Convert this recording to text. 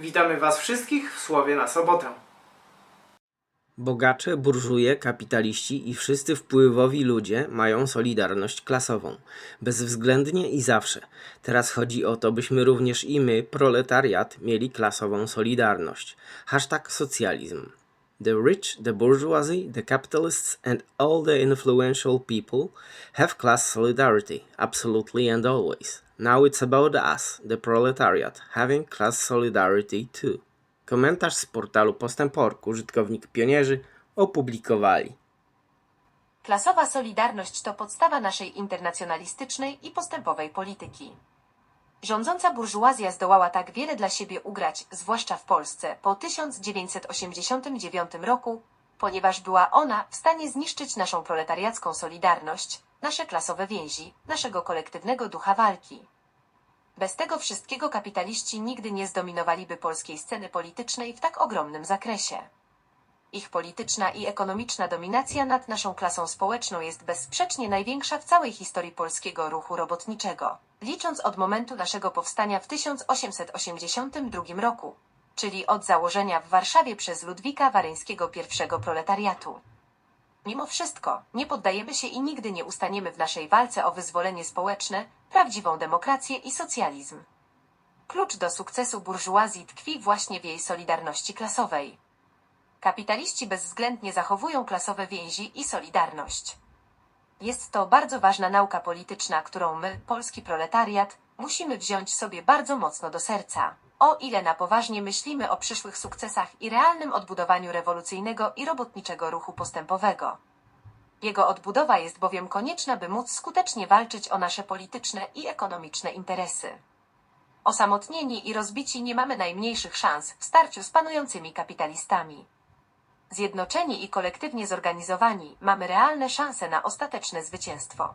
Witamy Was wszystkich w Słowie na sobotę. Bogacze, burżuje, kapitaliści i wszyscy wpływowi ludzie mają solidarność klasową. Bezwzględnie i zawsze. Teraz chodzi o to, byśmy również i my, proletariat, mieli klasową solidarność. Hashtag socjalizm. The rich, the bourgeoisie, the capitalists, and all the influential people have class solidarity, absolutely and always. Now it's about us, the proletariat, having class solidarity too. Komentarz z portalu Postępork użytkownik pionierzy opublikowali. Klasowa solidarność to podstawa naszej internacjonalistycznej i postępowej polityki. Rządząca burżuazja zdołała tak wiele dla siebie ugrać, zwłaszcza w Polsce, po 1989 roku, ponieważ była ona w stanie zniszczyć naszą proletariacką solidarność, nasze klasowe więzi, naszego kolektywnego ducha walki. Bez tego wszystkiego kapitaliści nigdy nie zdominowaliby polskiej sceny politycznej w tak ogromnym zakresie. Ich polityczna i ekonomiczna dominacja nad naszą klasą społeczną jest bezsprzecznie największa w całej historii polskiego ruchu robotniczego, licząc od momentu naszego powstania w 1882 roku, czyli od założenia w Warszawie przez Ludwika Waryńskiego pierwszego proletariatu. Mimo wszystko, nie poddajemy się i nigdy nie ustaniemy w naszej walce o wyzwolenie społeczne, prawdziwą demokrację i socjalizm. Klucz do sukcesu burżuazji tkwi właśnie w jej solidarności klasowej. Kapitaliści bezwzględnie zachowują klasowe więzi i solidarność. Jest to bardzo ważna nauka polityczna, którą my, polski proletariat, musimy wziąć sobie bardzo mocno do serca. O ile na poważnie myślimy o przyszłych sukcesach i realnym odbudowaniu rewolucyjnego i robotniczego ruchu postępowego. Jego odbudowa jest bowiem konieczna, by móc skutecznie walczyć o nasze polityczne i ekonomiczne interesy. Osamotnieni i rozbici nie mamy najmniejszych szans w starciu z panującymi kapitalistami. Zjednoczeni i kolektywnie zorganizowani mamy realne szanse na ostateczne zwycięstwo.